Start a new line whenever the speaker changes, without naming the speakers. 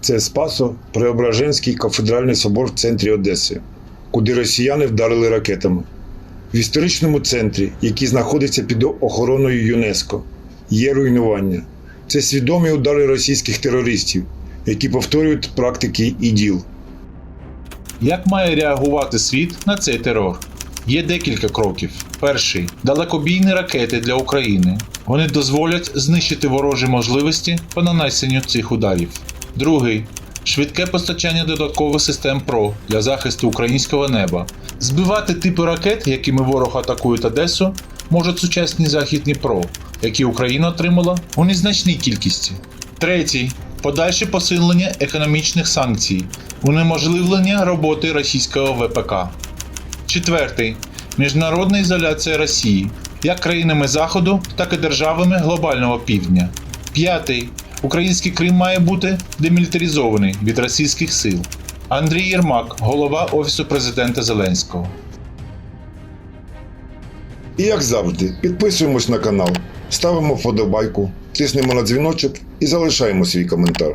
Це Спасо Преображенський кафедральний собор в центрі Одеси, куди росіяни вдарили ракетами. В історичному центрі, який знаходиться під охороною ЮНЕСКО, є руйнування. Це свідомі удари російських терористів, які повторюють практики іділ.
Як має реагувати світ на цей терор? Є декілька кроків. Перший далекобійні ракети для України. Вони дозволять знищити ворожі можливості по нанесенню цих ударів. Другий швидке постачання додаткових систем ПРО для захисту українського неба. Збивати типи ракет, якими ворог атакує Одесу, можуть сучасні західні ПРО, які Україна отримала у незначній кількості. Третій подальше посилення економічних санкцій, унеможливлення роботи російського ВПК. Четвертий міжнародна ізоляція Росії як країнами Заходу, так і державами глобального півдня. П'ятий український Крим має бути демілітаризований від російських сил. Андрій Єрмак, голова Офісу президента Зеленського.
І як завжди, підписуємось на канал, ставимо вподобайку, тиснемо на дзвіночок і залишаємо свій коментар.